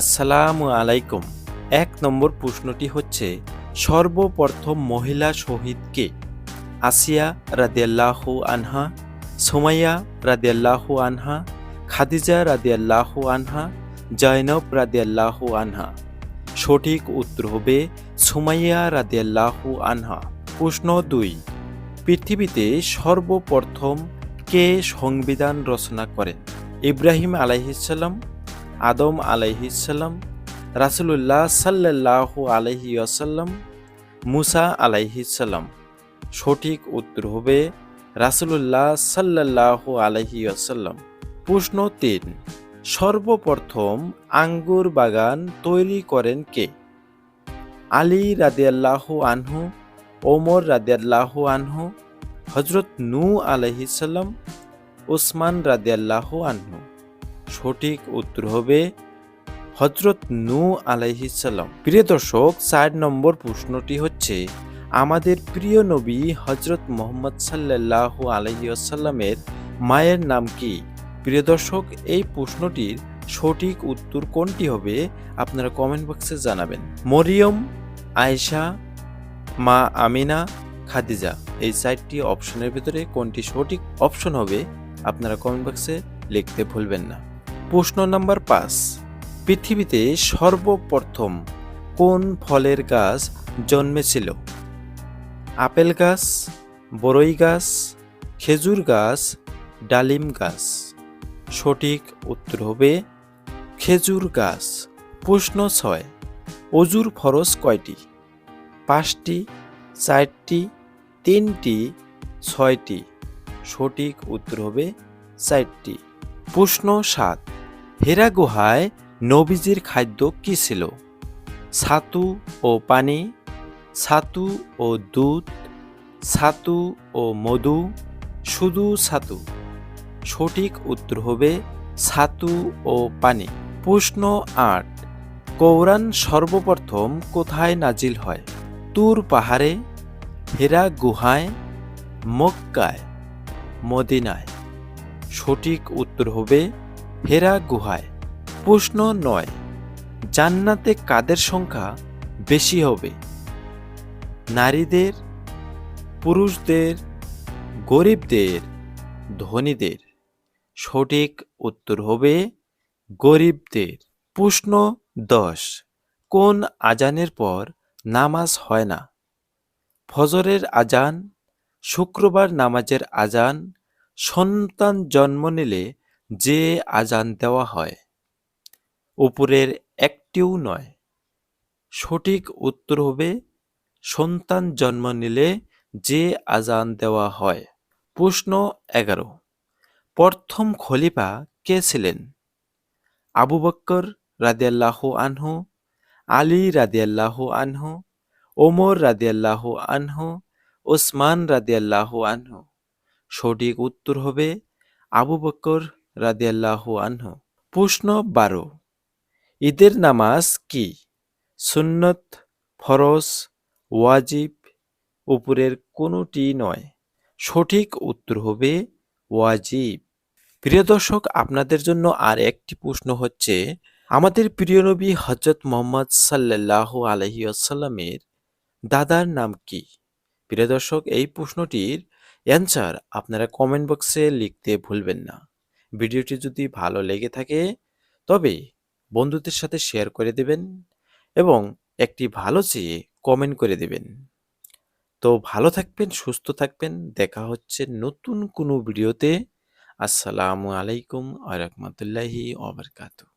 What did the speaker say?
আসসালামু আলাইকুম। এক নম্বর প্রশ্নটি হচ্ছে, সর্বপ্রথম মহিলা শহীদ কে? আসিয়া রাদিয়াল্লাহু আনহা, সুমাইয়া রাদিয়াল্লাহু আনহা, খাদিজা রাদিয়াল্লাহু আনহা জয়নব রাদিয়াল্লাহু আনহা। সঠিক উত্তর হবে, সুমাইয়া রাদিয়াল্লাহু আনহা। প্রশ্ন দুই, পৃথিবীতে সর্বপ্রথম কে সংবিধান রচনা করেন? ইব্রাহিম আলাইহিসাল্লাম আদম আলাইহিসাল্লাম রাসুলুল্লাহ সাল্লাহ আলহি আসাল্লাম মুসা আলাইহিসাল্লাম সঠিক উত্তর হবে রাসুলুল্লাহ সাল্লাহ আলহি আসাল্লাম প্রশ্ন তিন, সর্বপ্রথম আঙ্গুর বাগান তৈরি করেন কে? আলী রাদিয়াল্লাহু আনহু, ওমর রাদিয়াল্লাহু আনহু হজরত নূ আলহিসাল্লাম ওসমান রাদিয়াল্লাহু আনহু। সঠিক উত্তর হবে হজরত নু আলাইহিসাল্লাম প্রিয় দর্শক চার নম্বর প্রশ্নটি হচ্ছে, আমাদের প্রিয় নবী হজরত মোহাম্মদ সাল্লাহ আলহিউসাল্লামের মায়ের নাম কি? প্রিয় দর্শক, এই প্রশ্নটির সঠিক উত্তর কোনটি হবে আপনারা কমেন্ট বক্সে জানাবেন। মরিয়ম, আয়েশা, মা আমিনা, খাদিজা, এই চারটি অপশনের ভিতরে কোনটি সঠিক অপশন হবে আপনারা কমেন্ট বক্সে লিখতে ভুলবেন না। প্রশ্ন নাম্বার পাঁচ। পৃথিবীতে সর্বপ্রথম কোন ফলের গাছ জন্মেছিল? আপেল গাছ, বরই গাছ, খেজুর গাছ, ডালিম গাছ। সঠিক উত্তর হবে খেজুর গাছ। প্রশ্ন ছয়, অজুর ফরজ কয়টি? পাঁচটি, চারটি, তিনটি, ছয়টি। সঠিক উত্তর হবে চারটি। প্রশ্ন সাত হেরা গুহায় নবীজির খাদ্য কি ছিল? ছাতু ও পানি, ছাতু ও দুধ, ছাতু ও মধু, শুধু ছাতু। সঠিক উত্তর হবে ছাতু ও পানি। প্রশ্ন আট কৌরান সর্বপ্রথম কোথায় নাজিল হয়? তুর পাহাড়ে, হেরা গুহায়, মক্কায়, মদিনায়। সঠিক উত্তর হবে হেরা গুহায়। প্রশ্ন নয়, জান্নাতে কাদের সংখ্যা বেশি হবে? নারীদের, পুরুষদের, গরিবদের, ধনীদের? সঠিক উত্তর হবে গরিবদের। প্রশ্ন দশ, কোন আজানের পর নামাজ হয় না? ফজরের আজান, শুক্রবার নামাজের আজান, সন্তান জন্ম নিলে যে আজান দেওয়া হয়, উপরের একটিও নয়। সঠিক উত্তর হবে, সন্তান জন্ম নিলে যে আজান দেওয়া হয়। প্রশ্ন এগারো। প্রথম খলিফা কে ছিলেন? আবু বক্কর রাদিয়াল্লাহ আনহু, আলী রাদিয়াল্লাহ আনহু, ওমর রাদিয়াল্লাহ আনহু, ওসমান রাদিয়াল্লাহ আনহু। সঠিক উত্তর হবে, আবু বক্কর রাদিয়াল্লাহু আনহু। প্রশ্ন বারো, ঈদের নামাজ কি? সুন্নত, ফরজ, ওয়াজিব, উপরের কোনোটি নয়। সঠিক উত্তর হবে ওয়াজিব। প্রিয় দর্শক, আপনাদের জন্য আর একটি প্রশ্ন হচ্ছে, আমাদের প্রিয় নবী হজরত মোহাম্মদ সাল্লাহ আলহি আসাল্লামের দাদার নাম কি? প্রিয় দর্শক, এই প্রশ্নটির অ্যান্সার আপনারা কমেন্ট বক্সে লিখতে ভুলবেন না। ভিডিওটি যদি ভালো লেগে থাকে, তবে বন্ধুদের সাথে শেয়ার করে দেবেন এবং একটি ভালো চেয়ে কমেন্ট করে দেবেন। তো ভালো থাকবেন, সুস্থ থাকবেন, দেখা হচ্ছে নতুন কোনো ভিডিওতে। আসসালামু আলাইকুম আ রহমতুল্লাহি ওবরকাতু